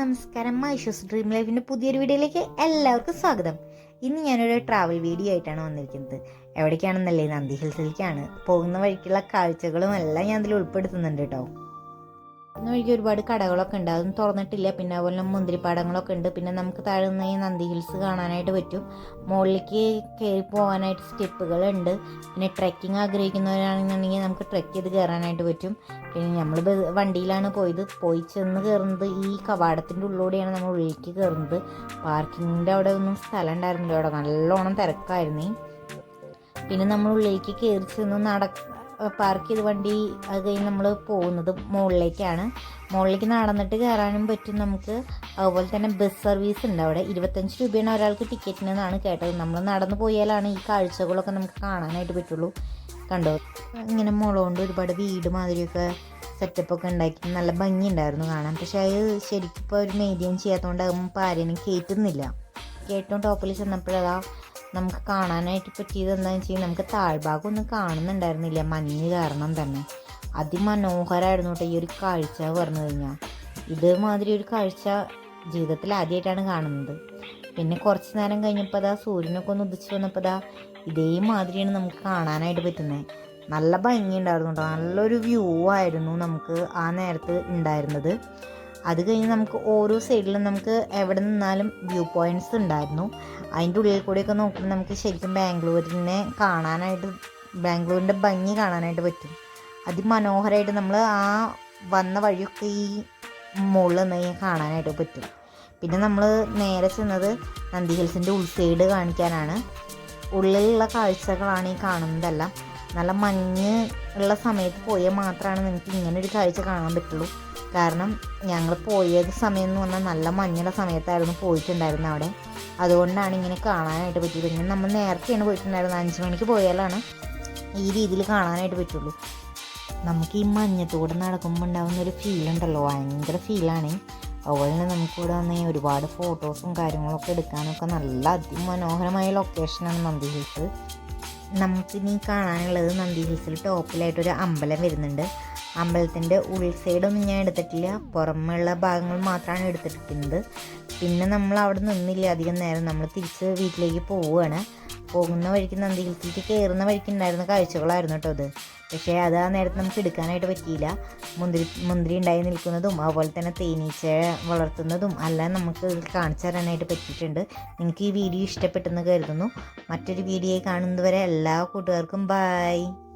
നമസ്കാരം. മൈഷൂസ് ഡ്രീം ലൈഫിന്റെ പുതിയൊരു വീഡിയോയിലേക്ക് എല്ലാവർക്കും സ്വാഗതം. ഇന്ന് ഞാനൊരു ട്രാവൽ വീഡിയോ ആയിട്ടാണ് വന്നിരിക്കുന്നത്. എവിടേക്കാണെന്നല്ലേ നന്ദി ഹിൽസിലേക്കാണ്. പോകുന്ന വഴിക്കുള്ള കാഴ്ചകളും എല്ലാം ഞാൻ അതിൽ ഉൾപ്പെടുത്തുന്നുണ്ട് കേട്ടോ. വഴിക്ക് ഒരുപാട് കടകളൊക്കെ ഉണ്ട്. അതൊന്നും തുറന്നിട്ടില്ല. പിന്നെ അതുപോലെ മുന്തിരിപ്പാടങ്ങളൊക്കെ ഉണ്ട്. പിന്നെ നമുക്ക് താഴെ നിന്ന് ഈ നന്ദി ഹിൽസ് കാണാനായിട്ട് പറ്റും. മുകളിലേക്ക് കയറി പോകാനായിട്ട് സ്റ്റെപ്പുകളുണ്ട് പിന്നെ ട്രെക്കിംഗ് ആഗ്രഹിക്കുന്നവരാണെന്നുണ്ടെങ്കിൽ നമുക്ക് ട്രെക്ക് ചെയ്ത് കയറാനായിട്ട് പറ്റും. പിന്നെ നമ്മൾ വണ്ടിയിലാണ് പോയത്. പോയി ചെന്ന് കയറുന്നത് ഈ കവാടത്തിന്റെ ഉള്ളിലൂടെയാണ് നമ്മൾ ഉള്ളിലേക്ക് കയറുന്നത്. പാർക്കിങ്ങിന്റെ അവിടെ ഒന്നും സ്ഥലം ഉണ്ടായിരുന്നില്ല. അവിടെ നല്ലോണം തിരക്കായിരുന്നേ. പിന്നെ നമ്മൾ ഉള്ളിലേക്ക് കയറി ചെന്ന് നട പാർക്ക് ചെയ്ത് വണ്ടി അത് കഴിഞ്ഞ് നമ്മൾ പോകുന്നത് മുകളിലേക്കാണ് മുകളിലേക്ക് നടന്നിട്ട് കയറാനും പറ്റും നമുക്ക്. അതുപോലെ തന്നെ ബസ് സർവീസ് ഉണ്ട് അവിടെ. ഇരുപത്തഞ്ച് രൂപയാണ് ഒരാൾക്ക് ടിക്കറ്റിന് എന്നാണ് കേട്ടത്. നമ്മൾ നടന്നു പോയാലാണ് ഈ കാഴ്ചകളൊക്കെ നമുക്ക് കാണാനായിട്ട് പറ്റുള്ളൂ. കണ്ടോ? ഇങ്ങനെ മുളകൊണ്ട് ഒരുപാട് വീട് മാതിരിയൊക്കെ സെറ്റപ്പൊക്കെ ഉണ്ടാക്കി. നല്ല ഭംഗിയുണ്ടായിരുന്നു കാണാൻ. പക്ഷേ അത് ശരിക്കും ഇപ്പോൾ ഒരു മെയിന്റെയിൻ ചെയ്യാത്തതുകൊണ്ട് അതൊന്നും ആരെയും കയറ്റുന്നില്ല കേട്ടോ ടോപ്പിൽ ചെന്നപ്പോഴതാ നമുക്ക് കാണാനായിട്ട് പറ്റിയത് എന്താണെന്ന് വെച്ചാൽ നമുക്ക് താഴ്ഭാഗം ഒന്നും കാണുന്നുണ്ടായിരുന്നില്ല. മഞ്ഞ് കാരണം തന്നെ. അതിമനോഹരമായിരുന്നു കേട്ടോ ഈ ഒരു കാഴ്ച പറഞ്ഞു കഴിഞ്ഞാൽ ഇതേമാതിരി ഒരു കാഴ്ച ജീവിതത്തിൽ ആദ്യമായിട്ടാണ് കാണുന്നത്. പിന്നെ കുറച്ച് നേരം കഴിഞ്ഞപ്പോൾ അതാ സൂര്യനൊക്കെ ഒന്ന് ഉദിച്ച് വന്നപ്പോൾ അതാ ഇതേമാതിരിയാണ് നമുക്ക് കാണാനായിട്ട് പറ്റുന്നത് നല്ല ഭംഗിയുണ്ടായിരുന്നു കേട്ടോ. നല്ലൊരു വ്യൂ ആയിരുന്നു നമുക്ക് ആ നേരത്ത് ഉണ്ടായിരുന്നത്. അത് കഴിഞ്ഞ് നമുക്ക് ഓരോ സൈഡിലും നമുക്ക് എവിടെ നിന്നാലും വ്യൂ പോയിന്റ്സ് ഉണ്ടായിരുന്നു. അതിന്റെ ഉള്ളിൽ കൂടെയൊക്കെ നോക്കുമ്പോൾ നമുക്ക് ശരിക്കും ബാംഗ്ലൂരിനെ കാണാനായിട്ട് ബാംഗ്ലൂരിന്റെ ഭംഗി കാണാനായിട്ട് പറ്റും. അതിമനോഹരമായിട്ട് നമ്മൾ ആ വന്ന വഴിയൊക്കെ ഈ മുകളിൽ നിന്ന് കാണാനായിട്ട് പറ്റും. പിന്നെ നമ്മൾ നേരെ ചെന്നത് നന്ദി ഹിൽസിന്റെ ഉൾസൈഡ് കാണിക്കാനാണ്. ഉള്ളിലുള്ള കാഴ്ചകളാണ് ഈ കാണുന്നതെല്ലാം. നല്ല മഞ്ഞ് ഉള്ള സമയത്ത് പോയാൽ മാത്രമാണ് നിങ്ങൾക്ക് ഇങ്ങനെ ഒരു കാഴ്ച കാണാൻ പറ്റുള്ളൂ. കാരണം ഞങ്ങൾ പോയത് സമയം എന്ന് പറഞ്ഞാൽ നല്ല മഞ്ഞുള്ള സമയത്തായിരുന്നു പോയിട്ടുണ്ടായിരുന്നത് അവിടെ. അതുകൊണ്ടാണ് ഇങ്ങനെ കാണാനായിട്ട് പറ്റിയത്. ഇങ്ങനെ നമ്മൾ നേരത്തെയാണ് പോയിട്ടുണ്ടായിരുന്നത്. അഞ്ച് മണിക്ക് പോയാലാണ് ഈ രീതിയിൽ കാണാനായിട്ട് പറ്റുള്ളൂ. നമുക്ക് ഈ മഞ്ഞത്തൂടെ നടക്കുമ്പോൾ ഉണ്ടാകുന്ന ഒരു ഫീൽ ഉണ്ടല്ലോ. ഭയങ്കര ഫീലാണ് അതുപോലെ തന്നെ നമുക്കിവിടെ വന്ന് ഒരുപാട് ഫോട്ടോസും കാര്യങ്ങളൊക്കെ എടുക്കാനൊക്കെ നല്ല അതിമനോഹരമായ ലൊക്കേഷനാണ് നന്ദി ഹിൽസ് നമുക്കിനി കാണാനുള്ളത് നന്ദി ഹിൽസിൽ ടോപ്പിലായിട്ടൊരു അമ്പലം വരുന്നുണ്ട്. അമ്പലത്തിന്റെ ഉൾസൈഡൊന്നും ഞാൻ എടുത്തിട്ടില്ല. പുറമെയുള്ള ഭാഗങ്ങൾ മാത്രമാണ് എടുത്തിരിക്കുന്നത്. പിന്നെ നമ്മൾ അവിടെ നിന്നില്ല. അധികം നേരം നമ്മൾ തിരിച്ച് വീട്ടിലേക്ക് പോവുകയാണ്. പോകുന്ന വഴിക്ക് നന്ദി ഹിൽസിലേക്ക് കയറുന്ന വഴിക്ക് ഉണ്ടായിരുന്ന കാഴ്ചകളായിരുന്നു കേട്ടോ അത്. പക്ഷേ അത് ആ നേരത്ത് നമുക്ക് എടുക്കാനായിട്ട് പറ്റിയില്ല. മുന്തിരി മുന്തിരി ഉണ്ടായി നിൽക്കുന്നതും അതുപോലെ തന്നെ തേനീച്ച വളർത്തുന്നതും എല്ലാം നമുക്ക് കാണിച്ചു തരാനായിട്ട് പറ്റിയിട്ടുണ്ട്. നിങ്ങൾക്ക് ഈ വീഡിയോ ഇഷ്ടപ്പെട്ടെന്ന് കരുതുന്നു. മറ്റൊരു വീഡിയോ കാണുന്നതുവരെ എല്ലാ കൂട്ടുകാർക്കും ബായ്